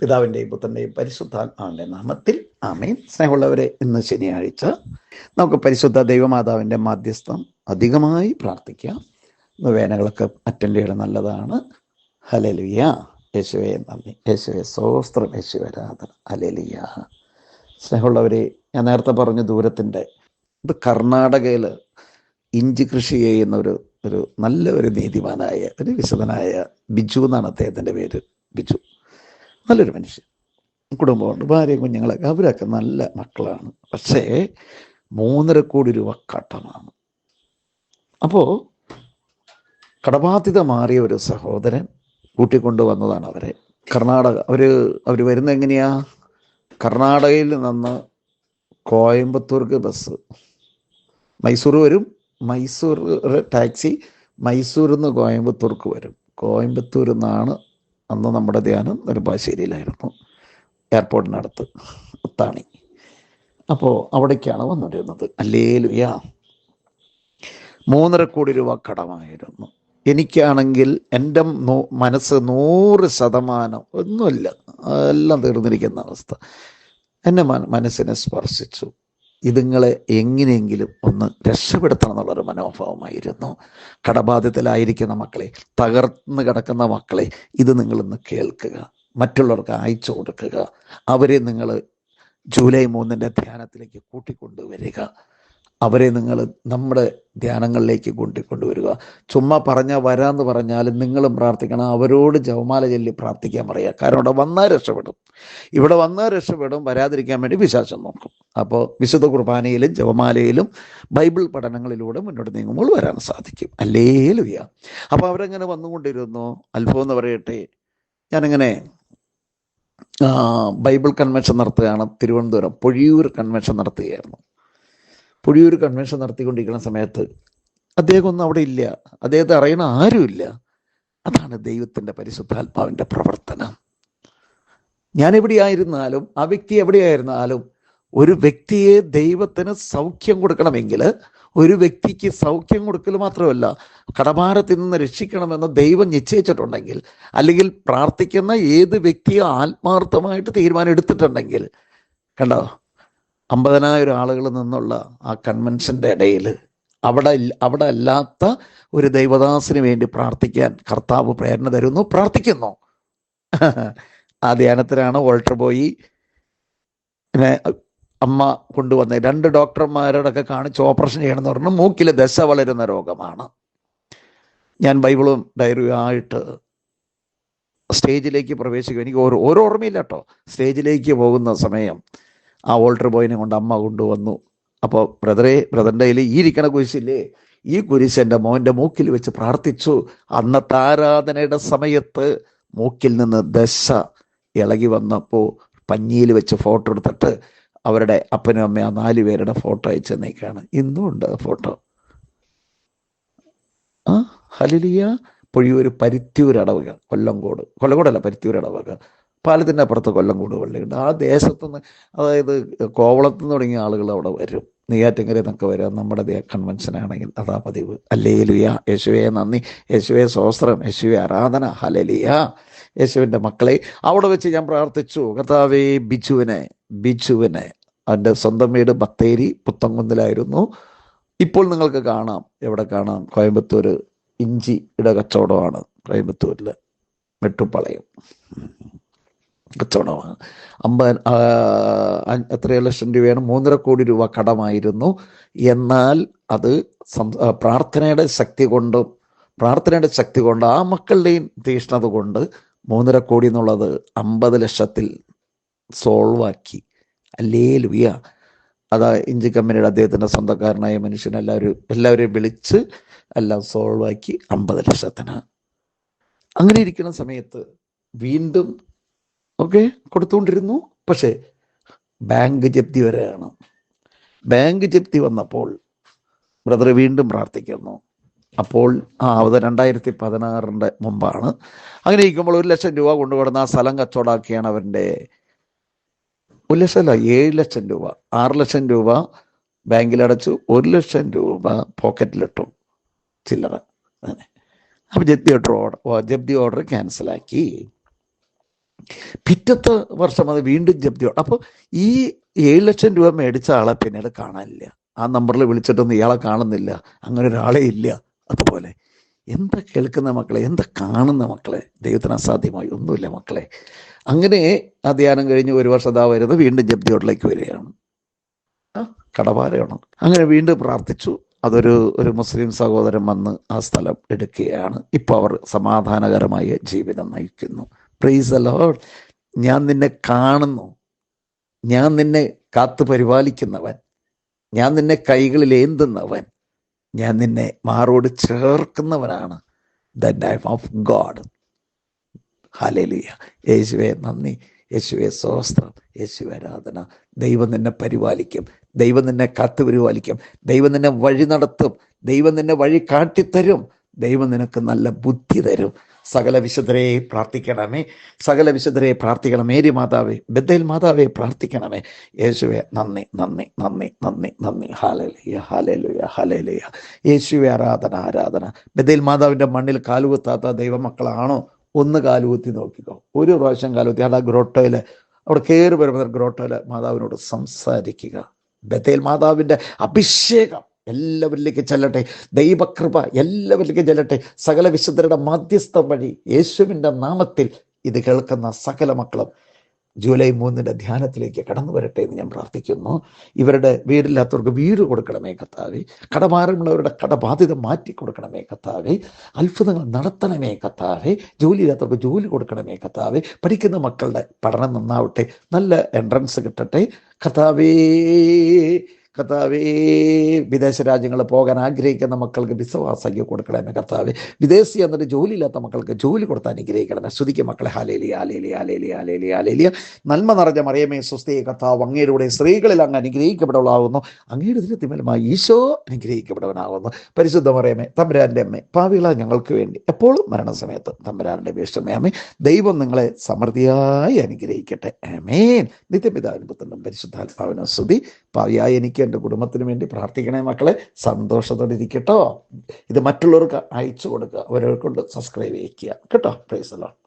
പിതാവിന്റെയും പുത്രന്റെയും പരിശുദ്ധാത്മാവിന്റെ നാമത്തിൽ ആമേൻ. സ്നേഹമുള്ളവരെ ഇന്ന് ശനിയാഴ്ച നമുക്ക് പരിശുദ്ധ ദൈവമാതാവിന്റെ മാധ്യസ്ഥം അധികമായി പ്രാർത്ഥിക്കാം. വേനകളൊക്കെ അറ്റൻഡ് ചെയ്യണം നല്ലതാണ്. ഹലലിയ യേശുവെ നന്ദി. യേശുവെ സോസ്ത്രം യേശുവരാധന ഹലലിയ സ്നേഹമുള്ളവരെ ഞാൻ നേരത്തെ പറഞ്ഞു ദൂരത്തിന്റെ ഇത് കർണാടകയിൽ ഇഞ്ചി കൃഷി ചെയ്യുന്ന ഒരു ഒരു നല്ല ഒരു നീതിമാനായ ഒരു വിശുദ്ധനായ ബിജു എന്നാണ് അദ്ദേഹത്തിന്റെ പേര്. ബിജു. നല്ലൊരു മനുഷ്യൻ. കുടുംബമുണ്ട് ഭാര്യയും കുഞ്ഞുങ്ങളൊക്കെ. അവരൊക്കെ നല്ല മക്കളാണ്. പക്ഷേ മൂന്നര കോടി രൂപ കട്ടമാണ്. അപ്പോൾ കടബാധ്യത മാറിയ ഒരു സഹോദരൻ കൂട്ടിക്കൊണ്ടു വന്നതാണ് അവരെ. കർണാടക അവർ അവർ വരുന്ന എങ്ങനെയാ? കർണാടകയിൽ നിന്ന് കോയമ്പത്തൂർക്ക് ബസ്. മൈസൂർ വരും മൈസൂർ ടാക്സി മൈസൂരിൽ നിന്ന് കോയമ്പത്തൂർക്ക് വരും. കോയമ്പത്തൂരിൽ നിന്നാണ് അന്ന് നമ്മുടെ ധ്യാനം നെടുമ്പാശ്ശേരിയിലായിരുന്നു എയർപോർട്ടിനടുത്ത് ഉത്താണി. അപ്പോൾ അവിടേക്കാണ് വന്നിരുന്നത്. അല്ലേലുയ മൂന്നര കോടി രൂപ കടമായിരുന്നു. എനിക്കാണെങ്കിൽ എന്റെ മനസ്സ് നൂറ് ശതമാനം ഒന്നുമില്ല. എല്ലാം തീർന്നിരിക്കുന്ന അവസ്ഥ. എന്നെ മനസ്സിനെ സ്പർശിച്ചു. ഇതുങ്ങളെ എങ്ങനെയെങ്കിലും ഒന്ന് രക്ഷപ്പെടുത്തണം എന്നുള്ളൊരു മനോഭാവമായിരുന്നു. കടബാധ്യത്തിലായിരിക്കുന്ന മക്കളെ തകർന്ന് കിടക്കുന്ന മക്കളെ ഇത് നിങ്ങളിന്ന് കേൾക്കുക. മറ്റുള്ളവർക്ക് അയച്ചു കൊടുക്കുക. അവരെ നിങ്ങൾ ജൂലൈ മൂന്നിന്റെ ധ്യാനത്തിലേക്ക് കൂട്ടിക്കൊണ്ടുവരിക. അവരെ നിങ്ങൾ നമ്മുടെ ധ്യാനങ്ങളിലേക്ക് കൂട്ടിക്കൊണ്ടുവരിക ചുമ്മാ പറഞ്ഞാൽ വരാമെന്ന് പറഞ്ഞാലും നിങ്ങളും പ്രാർത്ഥിക്കണം. അവരോട് ജവമാല ചൊല്ലി പ്രാർത്ഥിക്കാൻ പറയുക. കാരണം അവിടെ വന്നാൽ രക്ഷപ്പെടും. ഇവിടെ വന്ന് രക്ഷപ്പെടും വരാതിരിക്കാൻ വേണ്ടി വിശ്വാസം നോക്കും. അപ്പോൾ വിശുദ്ധ കുർബാനയിലും ജപമാലയിലും ബൈബിൾ പഠനങ്ങളിലൂടെ മുന്നോട്ട് നീങ്ങുമ്പോൾ വരാൻ സാധിക്കും. അല്ലേ ലുയ്യ അപ്പോൾ അവരങ്ങനെ വന്നുകൊണ്ടിരുന്നു? അത്ഭുതം എന്ന് പറയട്ടെ. ഞാനിങ്ങനെ ബൈബിൾ കൺവെൻഷൻ നടത്തുകയാണ് തിരുവനന്തപുരം. പൊഴിയൂർ കൺവെൻഷൻ നടത്തുകയായിരുന്നു. പൊഴിയൂർ കൺവെൻഷൻ നടത്തിക്കൊണ്ടിരിക്കുന്ന സമയത്ത് അദ്ദേഹം ഒന്നും അവിടെ ഇല്ല. അദ്ദേഹത്തെ അറിയണ ആരുമില്ല. അതാണ് ദൈവത്തിന്റെ പരിശുദ്ധാത്മാവിന്റെ പ്രവർത്തനം. ഞാൻ എവിടെയായിരുന്നാലും ആ വ്യക്തി എവിടെയായിരുന്നാലും ഒരു വ്യക്തിയെ ദൈവത്തിന് സൗഖ്യം കൊടുക്കണമെങ്കിൽ ഒരു വ്യക്തിക്ക് സൗഖ്യം കൊടുക്കൽ മാത്രമല്ല കടഭാരത്തിൽ നിന്ന് രക്ഷിക്കണമെന്ന് ദൈവം നിശ്ചയിച്ചിട്ടുണ്ടെങ്കിൽ അല്ലെങ്കിൽ പ്രാർത്ഥിക്കുന്ന ഏത് വ്യക്തിയും ആത്മാർത്ഥമായിട്ട് തീരുമാനം എടുത്തിട്ടുണ്ടെങ്കിൽ കണ്ടോ? അമ്പതിനായിരം ആളുകൾ നിന്നുള്ള ആ കൺവെൻഷന്റെ ഇടയിൽ അവിടെ അവിടെ അല്ലാത്ത ഒരു ദൈവദാസിന് വേണ്ടി പ്രാർത്ഥിക്കാൻ കർത്താവ് പ്രേരണ തരുന്നു പ്രാർത്ഥിക്കുന്നു. ആ ധ്യാനത്തിലാണ് വോൾട്ടർ ബോയി അമ്മ കൊണ്ടുവന്ന രണ്ട് ഡോക്ടർമാരോടൊക്കെ കാണിച്ച് ഓപ്പറേഷൻ ചെയ്യണമെന്ന് പറഞ്ഞു. മൂക്കിൽ ദശ വളരുന്ന രോഗമാണ്. ഞാൻ ബൈബിളും ഡയറിയും ആയിട്ട് സ്റ്റേജിലേക്ക് പ്രവേശിക്കും. എനിക്ക് ഓരോ ഓരോ ഓർമ്മയില്ല കേട്ടോ. സ്റ്റേജിലേക്ക് പോകുന്ന സമയം ആ വോൾട്ടർ ബോയിനെ കൊണ്ട് അമ്മ കൊണ്ടുവന്നു. അപ്പോൾ ബ്രദറെ ബ്രദറിന്റെ കയ്യിൽ ഈ ഇരിക്കണ കുരിശില്ലേ? ഈ കുരിശ് എന്റെ മോന്റെ മൂക്കിൽ വെച്ച് പ്രാർത്ഥിച്ചു. അന്നത്തെ ആരാധനയുടെ സമയത്ത് മൂക്കിൽ നിന്ന് ദശ ഇളകി വന്നപ്പോൾ പഞ്ഞിയിൽ വെച്ച് ഫോട്ടോ എടുത്തിട്ട് അവരുടെ അപ്പനും അമ്മയും ആ നാല് പേരുടെ ഫോട്ടോ അയച്ചു തന്നേക്കാണ്. ഇന്നും ഉണ്ട് ഫോട്ടോ ആ ഹലിലിയ പൊഴിയൂർ പരുത്തിയൂർ അടവുക കൊല്ലംകോട്. കൊല്ലംകോടല്ല പരുത്തിയൂർ അടവുക. പാലത്തിന്റെ അപ്പുറത്ത് കൊല്ലംകോട് പള്ളിയുണ്ട്. ആ ദേശത്തുനിന്ന് അതായത് കോവളത്ത് നിന്ന് തുടങ്ങിയ ആളുകൾ അവിടെ വരും. നെയ്യാറ്റിങ്കരയിൽ നിന്നൊക്കെ വരാം. നമ്മുടെ ആണെങ്കിൽ അതാ പതിവ്. അല്ലേലുയ. യേശുവെ നന്ദി. യേശുവെ സോസ്ത്രം യേശുവെ ആരാധന. ഹലലിയ യേശുവിന്റെ മക്കളെ അവിടെ വെച്ച് ഞാൻ പ്രാർത്ഥിച്ചു. കർത്താവേ ബിജുവിനെ ബിജുവിനെ. അവന്റെ സ്വന്തം വീട് ബത്തേരി പുത്തങ്കുന്നിലായിരുന്നു ഇപ്പോൾ നിങ്ങൾക്ക് കാണാം. എവിടെ കാണാം? കോയമ്പത്തൂർ ഇഞ്ചിയുടെ കച്ചവടമാണ് കോയമ്പത്തൂരിൽ വെട്ടുപ്പാളയം കച്ചവടമാണ് അമ്പ എത്ര ലക്ഷം രൂപയാണ് മൂന്നര കോടി രൂപ കടമായിരുന്നു. എന്നാൽ അത് പ്രാർത്ഥനയുടെ ശക്തി കൊണ്ടും പ്രാർത്ഥനയുടെ ശക്തി കൊണ്ട് ആ മക്കളുടെയും തീഷ്ണത കൊണ്ട് മൂന്നര കോടി എന്നുള്ളത് അമ്പത് ലക്ഷത്തിൽ സോൾവാക്കി. അല്ലേ ലുയ അതാ ഇഞ്ചി കമ്പനിയുടെ അദ്ദേഹത്തിന്റെ സ്വന്തക്കാരനായ മനുഷ്യൻ എല്ലാവരും എല്ലാവരെയും വിളിച്ച് എല്ലാം സോൾവാക്കി അമ്പത് ലക്ഷത്തിന്. അങ്ങനെ ഇരിക്കുന്ന സമയത്ത് വീണ്ടും ഒക്കെ കൊടുത്തുകൊണ്ടിരുന്നു. പക്ഷേ ബാങ്ക് ജപ്തി വരെയാണ് ബാങ്ക് ജപ്തി വന്നപ്പോൾ ബ്രദർ വീണ്ടും പ്രാർത്ഥിക്കുന്നു. അപ്പോൾ ആ അത് രണ്ടായിരത്തി പതിനാറിന്റെ മുമ്പാണ്. അങ്ങനെ ഇരിക്കുമ്പോൾ ഒരു ലക്ഷം രൂപ കൊണ്ടുപോകുന്ന ആ സ്ഥലം കച്ചവടാക്കിയാണ് അവന്റെ ഒരു ലക്ഷം അല്ല ഏഴ് ലക്ഷം രൂപ. ആറ് ലക്ഷം രൂപ ബാങ്കിലടച്ചു ഒരു ലക്ഷം രൂപ പോക്കറ്റിലിട്ടു. ചില്ലറ. അങ്ങനെ. അപ്പം ജപ്തി ഓർഡർ ജപ്തി ഓർഡർ ക്യാൻസലാക്കി പിറ്റത്തെ വർഷം അത് വീണ്ടും ജപ്തി അപ്പോൾ ഈ ഏഴ് ലക്ഷം രൂപ മേടിച്ച ആളെ പിന്നീട് കാണാനില്ല. ആ നമ്പറിൽ വിളിച്ചിട്ടൊന്നും ഇയാളെ കാണുന്നില്ല. അങ്ങനെ ഒരാളെ ഇല്ല. അതുപോലെ എന്താ കേൾക്കുന്ന മക്കളെ? എന്താ കാണുന്ന മക്കളെ? ദൈവത്തിന് അസാധ്യമായി ഒന്നുമില്ല മക്കളെ. അങ്ങനെ ആ ധ്യാനം കഴിഞ്ഞ് ഒരു വർഷം ഇതാ വരുന്നത് വീണ്ടും ജപ്തിയോട്ടിലേക്ക് വരികയാണ്. കടബാരയാണ് അങ്ങനെ വീണ്ടും പ്രാർത്ഥിച്ചു. അതൊരു ഒരു മുസ്ലിം സഹോദരൻ വന്ന് ആ സ്ഥലം എടുക്കുകയാണ്. ഇപ്പോൾ അവർ സമാധാനകരമായ ജീവിതം നയിക്കുന്നു. പ്രൈസ് ലോഡ് ഞാൻ നിന്നെ കാണുന്നു. ഞാൻ നിന്നെ കാത്തു പരിപാലിക്കുന്നവൻ. ഞാൻ നിന്നെ കൈകളിൽ ഏന്തുന്നവൻ. ഞാൻ നിന്നെ മാറോട് ചേർക്കുന്നവനാണ്. The time of God hallelujah യേശുവെ നന്ദി. യേശുവെ സ്വസ്ത്രം യേശുവെ ആരാധന. ദൈവം നിന്നെ പരിപാലിക്കും. ദൈവം നിന്നെ കാത്തു പരിപാലിക്കും. ദൈവം നിന്നെ വഴി നടത്തും. ദൈവം നിന്നെ വഴി കാട്ടിത്തരും. ദൈവം നിനക്ക് നല്ല ബുദ്ധി തരും. സകല വിശുദ്ധരെ പ്രാർത്ഥിക്കണമേ. സകല വിശുദ്ധരെ പ്രാർത്ഥിക്കണം. മേരി മാതാവേ ബദ്ധയിൽ മാതാവേ പ്രാർത്ഥിക്കണമേ. യേശുവെ നന്ദി നന്ദി നന്ദി നന്ദി നന്ദി. ഹാലലുയ ഹാലലുയ ഹാലലുയ യേശുവെ ആരാധന ആരാധന. ബദ്ധയിൽ മാതാവിന്റെ മണ്ണിൽ കാലുകുത്താത്ത ദൈവമക്കളാണോ? ഒന്ന് കാലുകുത്തി നോക്കിക്കോ. ഒരു പ്രാവശ്യം കാലുകുത്തി. ആ ഗ്രോട്ടോയിൽ. അവിടെ കയറി വരുമ്പോൾ ഗ്രോട്ടോയിൽ മാതാവിനോട് സംസാരിക്കുക. ബത്തേൽ മാതാവിന്റെ അഭിഷേകം. എല്ലാവരിലേക്ക് ചെല്ലട്ടെ. ദൈവകൃപ എല്ലാവരിലേക്കും ചെല്ലട്ടെ. സകല വിശുദ്ധരുടെ മാധ്യസ്ഥം വഴി യേശുവിന്റെ നാമത്തിൽ ഇത് കേൾക്കുന്ന സകല മക്കളും ജൂലൈ മൂന്നിന്റെ ധ്യാനത്തിലേക്ക് കടന്നു വരട്ടെ എന്ന് ഞാൻ പ്രാർത്ഥിക്കുന്നു. ഇവരുടെ വീടില്ലാത്തവർക്ക് വീട് കൊടുക്കണമേ കത്താവെ കടമാറുമുള്ളവരുടെ കടബാധ്യത മാറ്റി കൊടുക്കണമേ കത്താവെ അത്ഭുതങ്ങൾ നടത്തണമേ കത്താവെ ജോലിയില്ലാത്തവർക്ക് ജോലി കൊടുക്കണമേ കത്താവെ പഠിക്കുന്ന മക്കളുടെ പഠനം നന്നാവട്ടെ. നല്ല എൻട്രൻസ് കിട്ടട്ടെ. കഥാവേ കർത്താവേ വിദേശ രാജ്യങ്ങളിൽ പോകാൻ ആഗ്രഹിക്കുന്ന മക്കൾക്ക് വിശ്വാസയ്ക്ക് കൊടുക്കണമേ കർത്താവേ. വിദേശി എന്നിട്ട് ജോലിയില്ലാത്ത മക്കൾക്ക് ജോലി കൊടുത്ത് അനുഗ്രഹിക്കണമേ. ശ്രുതിക്ക് മക്കളെ. ഹാലേലി ഹാലേലി ഹാലേലി ഹാലേലി ഹാലേലിയ നന്മ നിറഞ്ഞ മറിയമേ സ്വസ്തിയെ കർത്താവ് അങ്ങയുടെ സ്ത്രീകളിൽ അങ്ങ് അനുഗ്രഹിക്കപ്പെടവളാകുന്നു അങ്ങയുടെ ദിനത്തിമേലുമായി ഈശോ അനുഗ്രഹിക്കപ്പെടവനാകുന്നു പരിശുദ്ധ മറിയമേ തമ്പുരാന്റെ അമ്മ പാവിള ഞങ്ങൾക്ക് വേണ്ടി എപ്പോഴും മരണസമയത്ത് തമ്പുരാന്റെ വിഷമേ. അമ്മേ ദൈവം നിങ്ങളെ സമൃദ്ധിയായി അനുഗ്രഹിക്കട്ടെ. ആമേൻ. നിത്യപിതാവിനും പുത്രനും പരിശുദ്ധാത്മാവിനും സ്തുതി. പാവിയായി എനിക്ക് എന്റെ കുടുംബത്തിന് വേണ്ടി പ്രാർത്ഥിക്കണേ മക്കളെ. സന്തോഷത്തോടെ ഇരിക്കട്ടോ. ഇത് മറ്റുള്ളവർക്ക് അയച്ചു കൊടുക്കുക. അവരെ കൊണ്ട് സബ്സ്ക്രൈബ് ചെയ്യിക്കുക കേട്ടോ? പ്രൈസ് അല്ലോ